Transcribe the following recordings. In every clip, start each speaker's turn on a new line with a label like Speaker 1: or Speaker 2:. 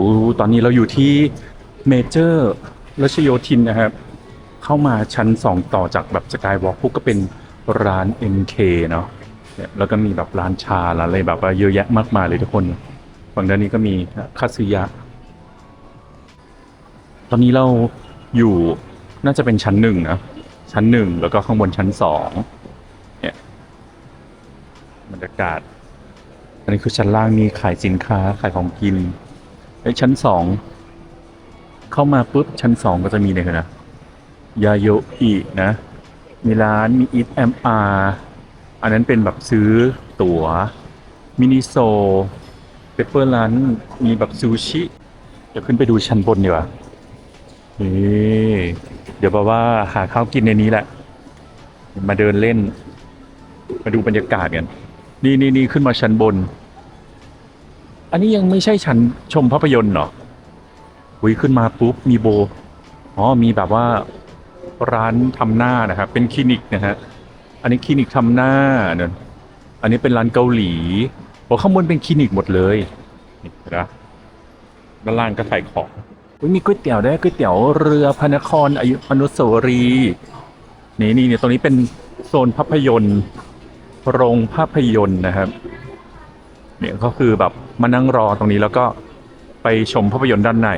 Speaker 1: โอ้ตอนนี้เราอยู่ที่เมเจอร์รัชโยธินนะครับ เข้ามาชั้นสองต่อจากแบบสกายวอล์กปุ๊บก็เป็นร้าน MK เนาะเนี่ยแล้วก็มีแบบร้านชาร้านอะไรแบบว่าเยอะแยะมากมายเลยทุกคน ฝั่งด้านนี้ก็มีคาซึยะ ตอนนี้เราอยู่น่าจะเป็นชั้นหนึ่งนะ ชั้นหนึ่งแล้วก็ข้างบนชั้นสองเนี่ยบรรยากาศ อันนี้คือชั้นล่างมีขายสินค้าขายของกิน ไอ้ชั้นสอง เข้ามาปุ๊บ ชั้นสองก็จะมีเนี่ยนะยาโยอินะ มีร้านมีอีทแอมอาร์อันนั้นเป็นแบบซื้อตั๋ว มินิโซเปเปอร์ร้านมีแบบซูชิเดี๋ยวขึ้นไปดูชั้นบนดีกว่านี่เดี๋ยวบอกว่าหาข้าวกินในนี้แหละ มาเดินเล่น มาดูบรรยากาศกัน นี่นี่นี่ขึ้นมาชั้นบน อันนี้ยังไม่ใช่ชั้นชมภาพยนตร์เหรอวิขึ้นมาปุ๊บมีโบ อ๋อมีแบบว่าร้านทำหน้านะครับ เป็นคลินิกนะฮะ อันนี้คลินิกทำหน้าเนี่ยอันนี้เป็นร้านเกาหลีโอ้ข้างบนเป็นคลินิกหมดเลย นี่นะด้านล่างก็ขายของอุ๊ยมีก๋วยเตี๋ยวได้ก๋วยเตี๋ยวเรือพระนครอายุอนุสาวรีย์นี่นี่เนี่ยตรงนี้เป็นโซนภาพยนตร์โรงภาพยนตร์นะครับ เนี่ยก็คือแบบมานั่งรอตรงนี้แล้วก็ไปชมภาพยนตร์ด้านใน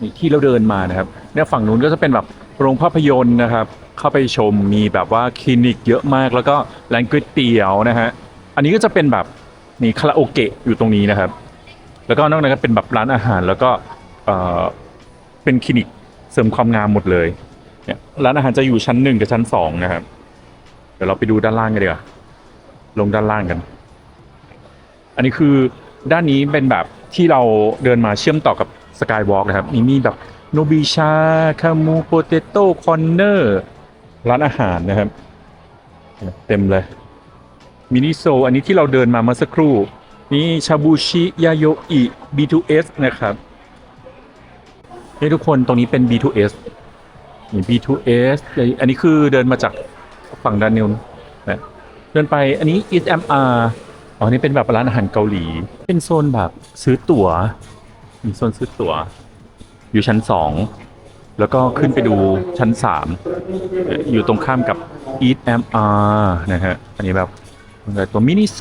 Speaker 1: นี่ที่เราเดินมานะครับเนี่ยฝั่งนู้นก็จะเป็นแบบโรงภาพยนตร์นะครับ เข้าไปชมมีแบบว่าคลินิกเยอะมากแล้วก็ร้านก๋วยเตี๋ยวนะฮะอันนี้ก็จะเป็นแบบนี่คาราโอเกะอยู่ตรงนี้นะครับ แล้วก็นอกนั้นก็เป็นแบบร้านอาหารแล้วก็เออเป็นคลินิกเสริมความงามหมดเลยเนี่ยร้านอาหารจะอยู่ชั้นหนึ่งกับชั้นสองนะครับเดี๋ยวเราไปดูด้านล่างกันดีกว่าลงด้านล่างกัน อันนี้คือด้านนี้เป็นแบบที่เราเดินมาเชื่อมต่อกับสกายวอล์กนะครับมีมีแบบโนบิชาคามูโปเตโต้คอนเนอร์ร้านอาหารนะครับ เต็มเลยมินิโซอันนี้ที่เราเดินมาเมื่อสักครู่ นี่ชาบูชิยาโยอิ B2S นะครับนี่ทุกคนตรงนี้เป็น B2S นี่ B2S อันนี้คือเดินมาจากฝั่งด้านนู้นนะเดินไปอันนี้ Eat MR อ๋อนี่เป็นแบบร้านอาหารเกาหลี เป็นโซนแบบซื้อตั๋ว มีโซนซื้อตั๋ว อยู่ชั้นสอง แล้วก็ขึ้นไปดูชั้นสามเอ่ออยู่ตรงข้ามกับ Eat MR นะฮะ อันนี้แบบตัวมินิโซ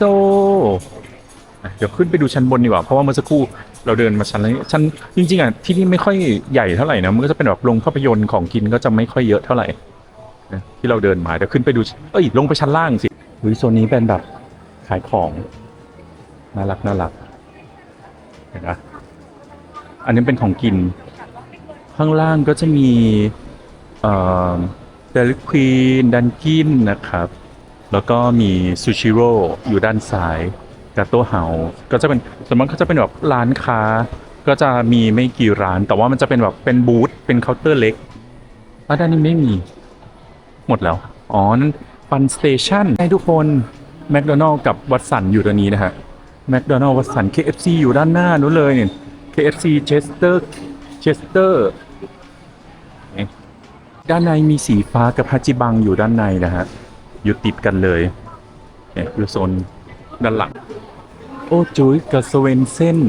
Speaker 1: อะเดี๋ยวขึ้นไปดูชั้นบนดีกว่า เพราะว่าเมื่อสักครู่เราเดินมาชั้นนี้ชั้นจริงๆอะที่นี่ไม่ค่อยใหญ่เท่าไหร่นะ มันก็จะเป็นแบบโรงภาพยนตร์ของกินก็จะไม่ค่อยเยอะเท่าไหร่นะที่เราเดินมาเดี๋ยวขึ้นไปดู เอ้ย ลงไปชั้นล่างสิหรือโซนนี้เป็นแบบ ขายของ น่ารักน่ารักเห็นนะอันนี้เป็นของกิน ข้างล่างก็จะมีเดลิควีนดันกินนะครับ แล้วก็มีซูชิโร่อยู่ด้านซ้ายกาโตเฮาก็จะเป็นส่วนมากก็จะเป็นแบบร้านค้า ก็จะมีไม่กี่ร้าน แต่ว่ามันจะเป็นแบบเป็นบูธเป็นเคาน์เตอร์เล็กอะด้านนี้ไม่มี หมดแล้ว อ๋อนั่นฟันสเตชันให้ทุกคน แมคโดนัลล์กับวัตสันอยู่ตรงนี้นะฮะแมคโดนัลล์วัตสัน KFC อยู่ด้านหน้านู้นเลยเนี่ย KFC Chester Chester นี่ด้านในมีสีฟ้ากับฮัจิบังอยู่ด้านในนะฮะอยู่ติดกันเลยเนี่ยคือโซนด้านหลัง โอ้จุ้ยกับสเวนเซน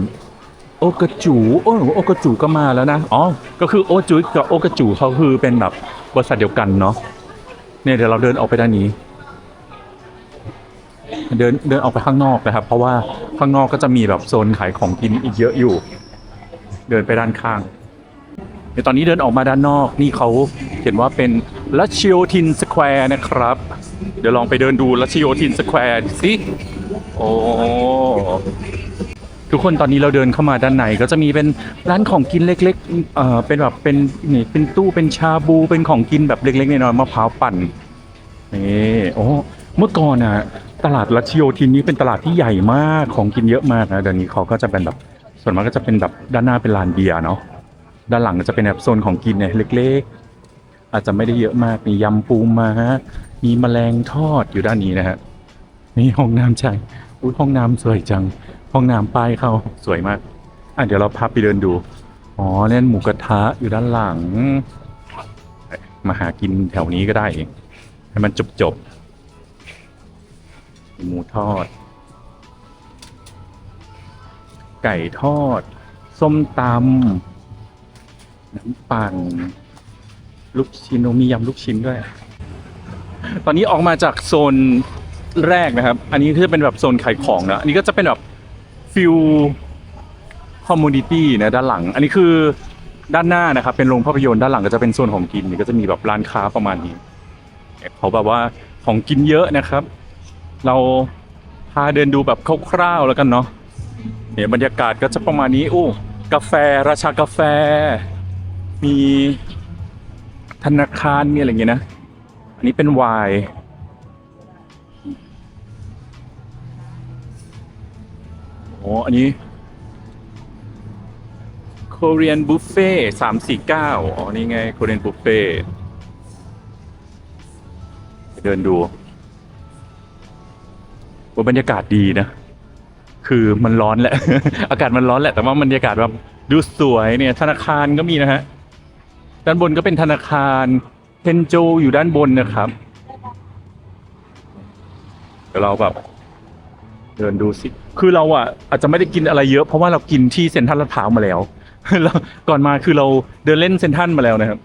Speaker 1: โอกระจูโอ้โอกระจูก็มาแล้วนะอ๋อก็คือโอจุยกับโอกระจูเขาคือเป็นแบบบริษัทเดียวกันเนาะเนี่ยเดี๋ยวเราเดินออกไปด้านนี้ เดินเดินออกไปข้างนอกนะครับ เพราะว่าข้างนอกก็จะมีแบบโซนขายของกินอีกเยอะอยู่ เดินไปด้านข้างเดี๋ยวตอนนี้เดินออกมาด้านนอกนี่เขาเขียนว่าเป็นลัชโยทินสแควร์นะครับ เดี๋ยวลองไปเดินดูลัชโยทินสแควร์สิโอ้ทุกคนตอนนี้เราเดินเข้ามาด้านในก็จะมีเป็นร้านของกินเล็กๆเอ่อเป็นแบบเป็นนี่เป็นตู้เป็นชาบูเป็นของกินแบบเล็กๆน้อยๆมะพร้าวปั่นนี่โอ้เมื่อก่อนอะ ตลาดรัชโยธินนี้เป็นตลาดที่ใหญ่มากของกินเยอะมากนะเดี๋ยวนี้เขาก็จะเป็นแบบส่วนมากก็จะเป็นแบบด้านหน้าเป็นลานเบียร์เนาะด้านหลังจะเป็นแบบโซนของกินเนี่ยเล็กๆ อาจจะไม่ได้เยอะมากมียำปูม้ามีแมลงทอดอยู่ด้านนี้นะฮะนี่ห้องน้ำชายอุ้ยห้องน้ำสวยจัง ห้องน้ำป้ายเขาสวยมากอะเดี๋ยวเราพาไปเดินดูอ๋อเล่นหมูกระทะอยู่ด้านหลัง มาหากินแถวนี้ก็ได้ให้มันจบจบๆ หมูทอด ไก่ทอด ส้มตำน้ำปั่นลูกชิ้นมียำลูกชิ้นด้วย ตอนนี้ออกมาจากโซนแรกนะครับ อันนี้คือเป็นแบบโซนขายของนะ อันนี้ก็จะเป็นแบบฟิลคอมมูนิตี้นะด้านหลัง อันนี้คือด้านหน้านะครับ เป็นโรงภาพยนตร์ด้านหลังก็จะเป็นโซนของกินนี่ก็จะมีแบบร้านค้าประมาณนี้เขาแบบว่าของกินเยอะนะครับ เราพาเดินดูแบบคร่าวๆแล้วกันเนาะเนี่ยบรรยากาศก็จะประมาณนี้อู้กาแฟราชากาแฟ มีธนาคารมีอะไรอย่างเงี้ยนะ อันนี้เป็นไวน์โอ้อันนี้ Korean Buffet สามสี่เก้าอ๋อ นี่ไง Korean Buffet เดินดู ว่าบรรยากาศดีนะ คือมันร้อนแหละ อากาศมันร้อนแหละ แต่ว่าบรรยากาศแบบดูสวยเนี่ย ธนาคารก็มีนะฮะ ด้านบนก็เป็นธนาคารเทนโจอยู่ด้านบนนะครับเดี๋ยวเราแบบเดินดูสิ คือเราอะอาจจะไม่ได้กินอะไรเยอะ เพราะว่าเรากินที่เซ็นทรัลลาดพร้าวมาแล้วก่อนมาคือเราเดินเล่นเซ็นทรัลมาแล้วนะครับ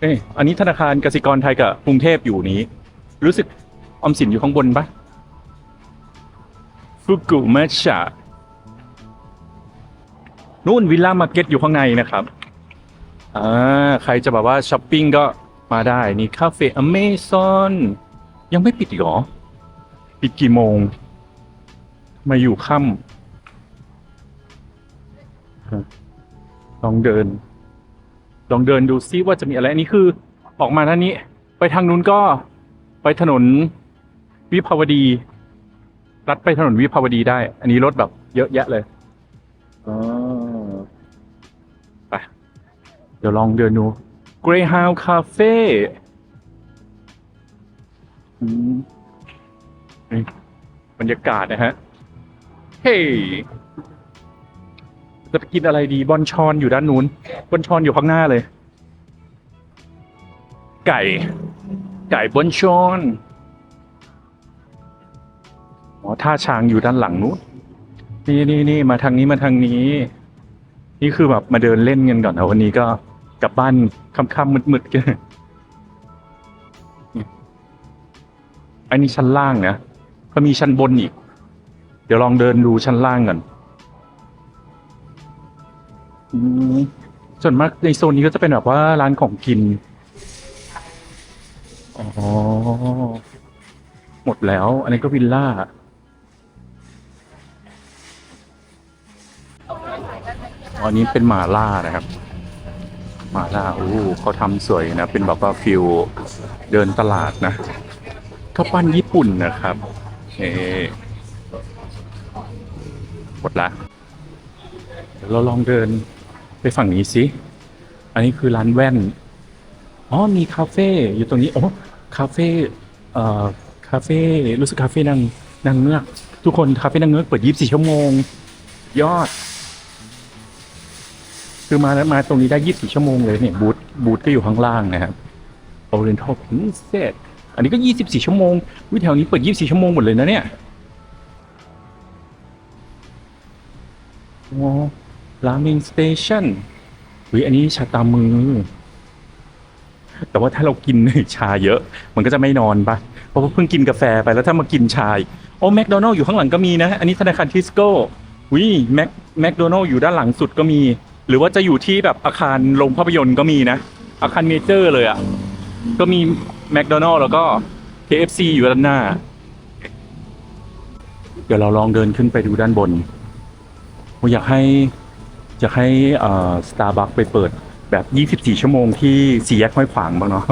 Speaker 1: เอ้ยอันนี้ธนาคารกสิกรไทยกับกรุงเทพอยู่นี้ รู้สึกออมสินอยู่ข้างบนปะ ฟุกุมะชะนู่นวิลล่ามาร์เก็ตอยู่ข้างในนะครับอ่าใครจะแบบว่าช้อปปิ้งก็มาได้นี่คาเฟ่อเมซอนยังไม่ปิดอีกหรอ ปิดกี่โมง มาอยู่ค่ำลองเดิน ลองเดินดูซิว่าจะมีอะไร อันนี้คือออกมาท่านี้ ไปทางนู้นก็ไปถนนวิภาวดี ลัดไปถนนวิภาวดีได้ อันนี้รถแบบเยอะแยะเลยอ๋อไปเดี๋ยวลองเดินดู Greyhound Cafe อืมนี่บรรยากาศนะฮะ เฮ้ยจะไปกินอะไรดี บอนชอนอยู่ด้านนู้น บอนชอนอยู่ข้างหน้าเลย ไก่ ไก่บอนชอน อ๋อท่าช้างอยู่ด้านหลังนู้นนี่นี่นี่มาทางนี้มาทางนี้ นี่คือแบบมาเดินเล่นกันก่อนนะวันนี้ก็กลับบ้านค่ำๆมืดๆกันอันนี้ชั้นล่างนะก็มีชั้นบนอีก เดี๋ยวลองเดินดูชั้นล่างก่อนส่วนมากในโซนนี้ก็จะเป็นแบบว่าร้านของกิน อ๋อ หมดแล้ว อันนี้ก็วิลล่า อันนี้เป็นหมาล่านะครับ หมาล่าโอ้เขาทำสวยนะ เป็นแบบว่าฟิลเดินตลาดนะข้าวปั้นญี่ปุ่นนะครับเอหมดละเดี๋ยวเราลองเดินไปฝั่งนี้สิ อันนี้คือร้านแว่น อ๋อ มีคาเฟ่อยู่ตรงนี้ โอ้ คาเฟ่ เอ่อ คาเฟ่ รู้สึกคาเฟ่นางนางเงือก ทุกคนคาเฟ่นางเงือกเปิด 24 ชั่วโมง ยอด คือมามาตรงนี้ได้ 24 ชั่วโมงเลยเนี่ยบูธบูธก็อยู่ข้างล่างนะครับ Oriental Princess อันนี้ก็ 24 ชั่วโมง วิแถวนี้เปิด 24 ชั่วโมงหมดเลยนะเนี่ยโอ้ราเมงสเตชันวิอันนี้ชาตามือ แต่ว่าถ้าเรากินชาเยอะ มันก็จะไม่นอนปะเพราะว่าเพิ่งกินกาแฟไปแล้วถ้ามากินชาอีกโอ้แมคโดนัลล์อยู่ข้างหลังก็มีนะ อันนี้ธนาคารทิสโก้วิแมคแมคโดนัลล์อยู่ด้านหลังสุดก็มี หรือว่าจะอยู่ที่แบบอาคารโรงภาพยนตร์ก็มีนะ อาคารเมเจอร์เลยอะ่ะ ก็มีแมคโดนัลล์แล้วก็ KFC อยู่ด้านหน้า เดี๋ยวเราลองเดินขึ้นไปดูด้านบนผมอยากให้อยากให้สตาร์บัคไปเปิดแบบ 24 ชั่วโมงที่สี่แยกห้วยขวางบ้างเนาะ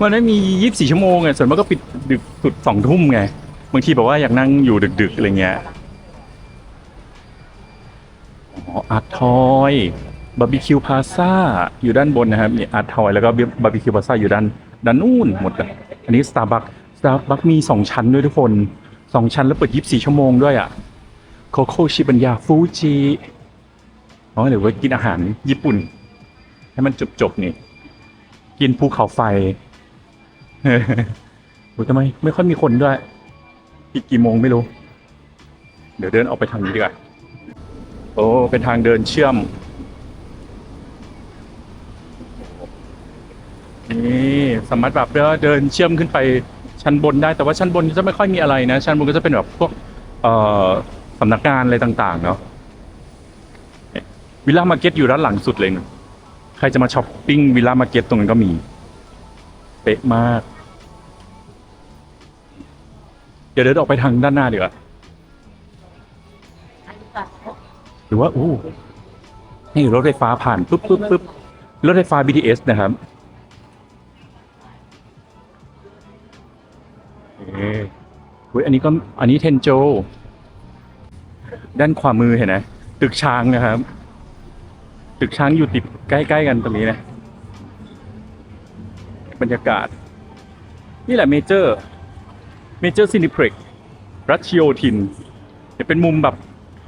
Speaker 1: มันไม่มี 24 ชั่วโมงไงส่วนมากก็ปิดดึกสุดสองทุ่มไง บางทีแบบว่าอยากนั่งอยู่ดึก ๆ อะไรเงี้ย อาร์ทอยบาร์บีคิวพาซ่าอยู่ด้านบนนะครับนี่อาร์ทอยแล้วก็บาร์บีคิวพาซ่าอยู่ด้านด้านนู้นหมดเลยอันนี้สตาร์บัคสตาร์บัคมีสองชั้นด้วยทุกคนสองชั้นแล้วเปิด24ชั่วโมงด้วยอะโคโค่ชิบัญญาฟูจิอ๋อหรือว่ากินอาหารญี่ปุ่น ให้มันจบๆนี่ กินภูเขาไฟเออโอ้ทำไมไม่ค่อยมีคนด้วย อีกกี่โมงไม่รู้ เดี๋ยวเดินออกไปทางนี้ดีกว่า โอ้ เป็นทางเดินเชื่อม นี่สามารถแบบเดินเชื่อมขึ้นไปชั้นบนได้ แต่ว่าชั้นบนจะไม่ค่อยมีอะไรนะ ชั้นบนก็จะเป็นแบบพวกเสำนักงานอะไรต่างๆ เนาะวิลล่ามาร์เก็ตอยู่ด้านหลังสุดเลยนะใครจะมาช้อปปิ้งวิลล่ามาร์เก็ตตรงนั้นก็มี เป๊ะมาก เดี๋ยวเดินออกไปทางด้านหน้าดีกว่า หรือว่าอู้นี่รถไฟฟ้าผ่านปุ๊บปุ๊บปุ๊บรถไฟฟ้า BTS นะครับเอ๊ะอุ๊ยอันนี้ก็อันนี้เทนโจ ด้านขวามือเห็นไหมตึกช้างนะครับ ตึกช้างอยู่ติดใกล้ ๆ กันตรงนี้นะ บรรยากาศ นี่แหละเมเจอร์ เมเจอร์ซินิเพล็กรัชโยธิน จะเป็นมุมแบบ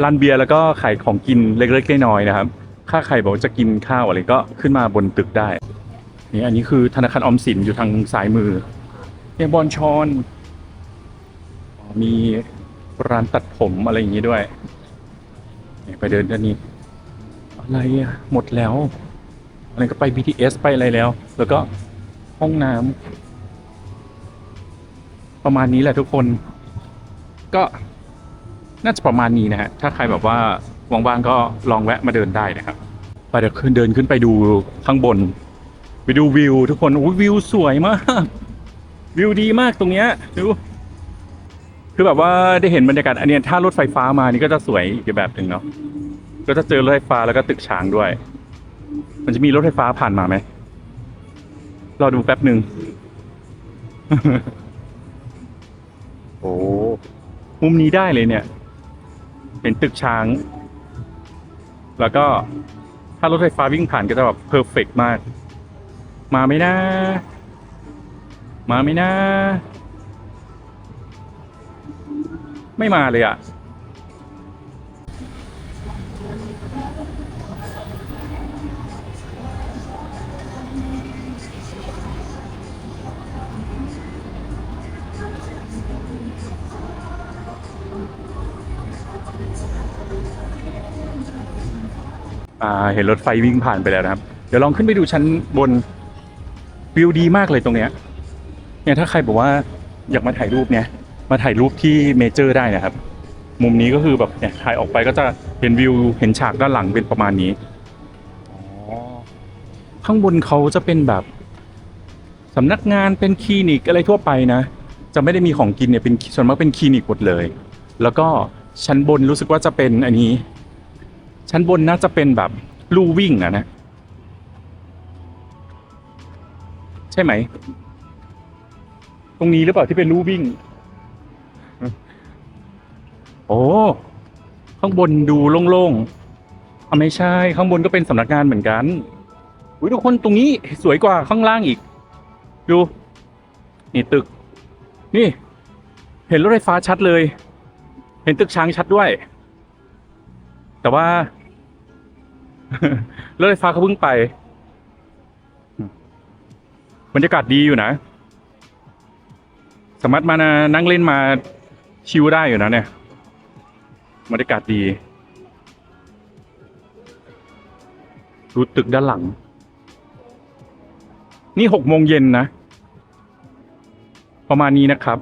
Speaker 1: ร้านเบียร์แล้วก็ขายของกินเล็กๆน้อยๆนะครับ ค่าใครบอกว่าจะกินข้าวอะไรก็ขึ้นมาบนตึกได้ นี่อันนี้คือธนาคารออมสินอยู่ทางซ้ายมือเนี่ยบอลชอน มีร้านตัดผมอะไรอย่างนี้ด้วย ไปเดินด้านนี้ อะไรอะ หมดแล้ว อะไรก็ไป BTS ไปอะไรแล้ว แล้วก็ห้องน้ำประมาณนี้แหละทุกคน ก็ น่าจะประมาณนี้นะฮะ ถ้าใครแบบว่าว่างๆก็ลองแวะมาเดินได้นะครับ ไปเดี๋ยวขึ้นเดินขึ้นไปดูข้างบน ไปดูวิว ทุกคนอุ้ยวิวสวยมาก วิวดีมากตรงเนี้ยดู คือแบบว่าได้เห็นบรรยากาศอันเนี้ยถ้ารถไฟฟ้ามานี่ก็จะสวยอีกแบบหนึ่งเนาะ ก็จะเจอรถไฟฟ้าแล้วก็ตึกช้างด้วย มันจะมีรถไฟฟ้าผ่านมาไหมรอดูแป๊บหนึ่งโอ้ มุมนี้ได้เลยเนี่ย เป็นตึกช้าง แล้วก็ถ้ารถไฟฟ้าวิ่งผ่านก็จะแบบเพอร์เฟกมาก มาไหมนะ มาไหมนะ ไม่มาเลยอะ เห็นรถไฟวิ่งผ่านไปแล้วนะครับ เดี๋ยวลองขึ้นไปดูชั้นบนวิวดีมากเลยตรงเนี้ยเนี่ยถ้าใครบอกว่าอยากมาถ่ายรูปเนี่ย มาถ่ายรูปที่เมเจอร์ได้นะครับ มุมนี้ก็คือแบบเนี่ยถ่ายออกไปก็จะเห็นวิวเห็นฉากด้านหลังเป็นประมาณนี้อ๋อข้างบนเขาจะเป็นแบบสำนักงานเป็นคลินิกอะไรทั่วไปนะ จะไม่ได้มีของกินเนี่ยเป็นส่วนมากเป็นคลินิกหมดเลย แล้วก็ชั้นบนรู้สึกว่าจะเป็นอันนี้ ชั้นบนน่าจะเป็นแบบลู่วิ่งอะนะ ใช่ไหม ตรงนี้หรือเปล่าที่เป็นลู่วิ่ง โอ้ข้างบนดูโล่งๆอะไม่ใช่ ข้างบนก็เป็นสำนักงานเหมือนกันอุ้ยทุกคนตรงนี้สวยกว่าข้างล่างอีก ดู นี่ตึก นี่ เห็นรถไฟฟ้าชัดเลย เห็นตึกช้างชัดด้วย แต่ว่า รถไฟฟ้าเขาเพิ่งไปบรรยากาศดีอยู่นะ สามารถมานั่งเล่นมาชิลได้อยู่นะเนี่ยบรรยากาศดีดูตึกด้านหลัง นี่หกโมงเย็นนะ ประมาณนี้นะครับ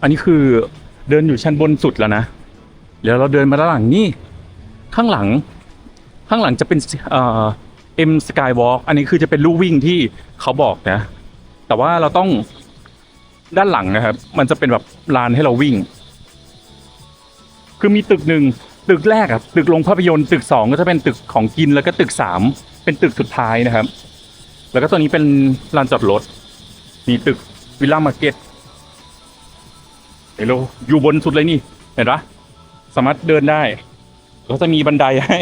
Speaker 1: อันนี้คือเดินอยู่ชั้นบนสุดแล้วนะเดี๋ยวเราเดินมาด้านหลังนี่ ข้างหลัง ข้างหลังจะเป็นเอ็มสกายวอล์กอันนี้คือจะเป็นลู่วิ่งที่เขาบอกนะ แต่ว่าเราต้องด้านหลังนะครับ มันจะเป็นแบบลานให้เราวิ่ง คือมีตึกหนึ่งตึกแรกอะตึกโรงภาพยนตร์ตึกสองก็จะเป็นตึกของกินแล้วก็ตึกสามเป็นตึกสุดท้ายนะครับ แล้วก็ตัวนี้เป็นลานจอดรถมีตึกวิลล่ามาร์เก็ต เฮลโอยู่บนสุดเลยนี่ เห็นปะสามารถเดินได้ก็จะมีบันไดให้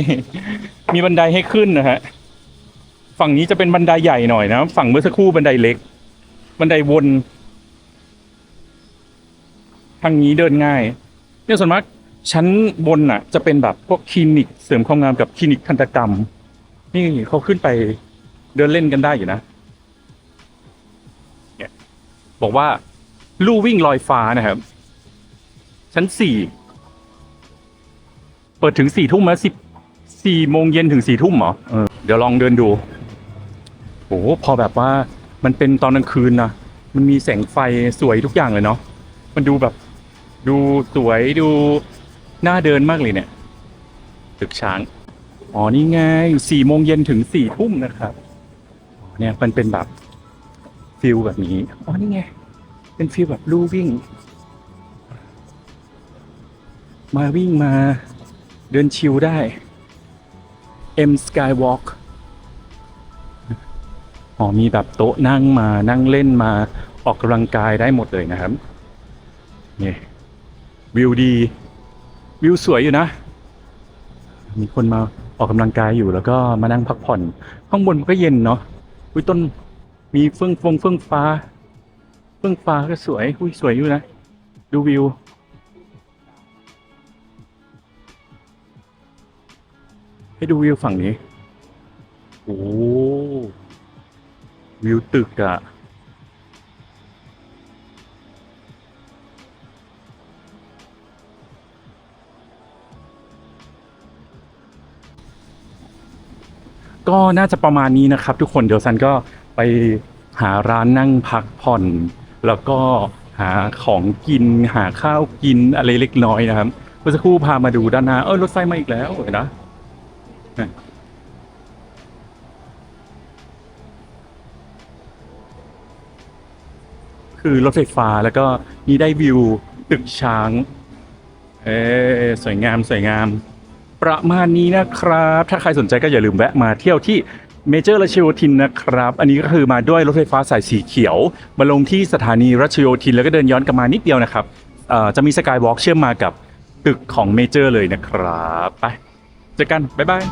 Speaker 1: มีบันไดให้ขึ้นนะฮะ ฝั่งนี้จะเป็นบันไดใหญ่หน่อยนะ ฝั่งเมื่อสักครู่บันไดเล็ก บันไดวน ทางนี้เดินง่าย เนี่ยส่วนมากชั้นบนน่ะ จะเป็นแบบพวกคลินิกเสริมความงามกับคลินิกทันตกรรม นี่เขาขึ้นไปเดินเล่นกันได้อยู่นะ เนี่ยบอกว่าลู่วิ่งลอยฟ้านะครับ ชั้นสี่เปิดถึงสี่ทุ่มแล้วสิบสี่โมงเย็นถึงสี่ทุ่มเหรอเออเดี๋ยวลองเดินดูโอ้พอแบบว่ามันเป็นตอนกลางคืนนะมันมีแสงไฟสวยทุกอย่างเลยเนาะมันดูแบบดูสวยดูน่าเดินมากเลยเนี่ย ตึกช้าง อ๋อนี่ไงสี่โมงเย็นถึงสี่ทุ่มนะครับเนี่ยมันเป็นแบบฟิลแบบนี้ อ๋อนี่ไง เป็นฟิลแบบลู่วิ่ง มาวิ่งมาเดินชิลได้ M Skywalk อ๋อมีแบบโต๊ะนั่งมานั่งเล่นมาออกกำลังกายได้หมดเลยนะครับนี่วิวดี วิวสวยอยู่นะ มีคนมาออกกำลังกายอยู่แล้วก็มานั่งพักผ่อน ข้างบนมันก็เย็นเนาะอุ้ยต้นมีเฟื่องฟงเฟื่องฟ้า เฟื่องฟ้าก็สวยอุ้ยสวยอยู่นะ ดูวิว ให้ดูวิวฝั่งนี้ โอ้ วิวตึกอะก็น่าจะประมาณนี้นะครับ ทุกคนเดี๋ยวซันก็ไปหาร้านนั่งพักผ่อน แล้วก็หาของกินหาข้าวกินอะไรเล็กน้อยนะครับเมื่อสักครู่พามาดูด้านหน้าเออรถไฟมาอีกแล้วเห็นนะ คือรถไฟฟ้าแล้วก็มีได้วิวตึกช้าง เออสวยงามสวยงาม ประมาณนี้นะครับ ถ้าใครสนใจก็อย่าลืมแวะมาเที่ยวที่เมเจอร์รัชโยธินนะครับ อันนี้ก็คือมาด้วยรถไฟฟ้าสายสีเขียว มาลงที่สถานีรัชโยธินแล้วก็เดินย้อนกลับมานิดเดียวนะครับจะมีสกายวอล์กเชื่อมมากับตึกของเมเจอร์เลยนะครับ ไป เจอกันบ๊ายบาย